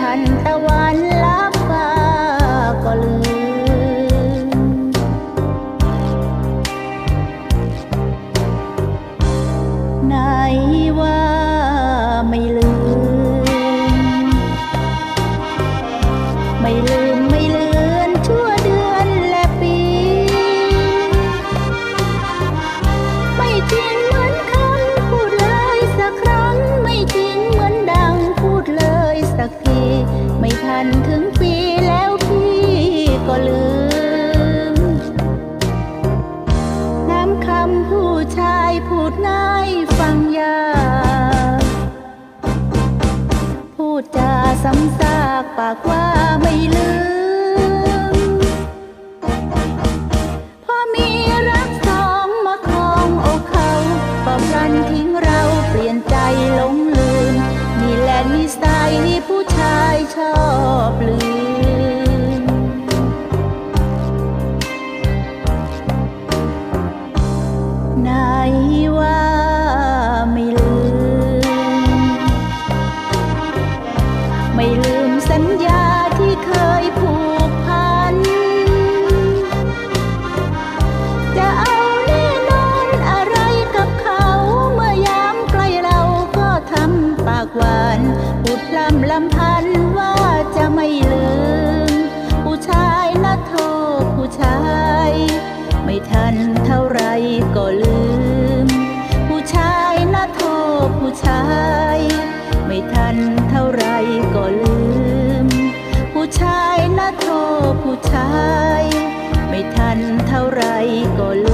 ทันตะวัน ทันถึงปีแล้วพี่ก็ลืม น้ำคำผู้ชายพูดง่ายฟังยากพูดจาซ้ำซากปากว่าไม่ลืม ว่าไม่ลืม ไม่ลืมสัญญาที่เคยผูกพัน จะเอาแน่นอนอะไรกับเขา เมื่อยามใกล้เราก็ทำปากหวานพูดลำลำพัน ชาย ไม่ทันเท่าไรก็ลืม ผู้ชายนะโทผู้ชาย ไม่ทันเท่าไรก็ลื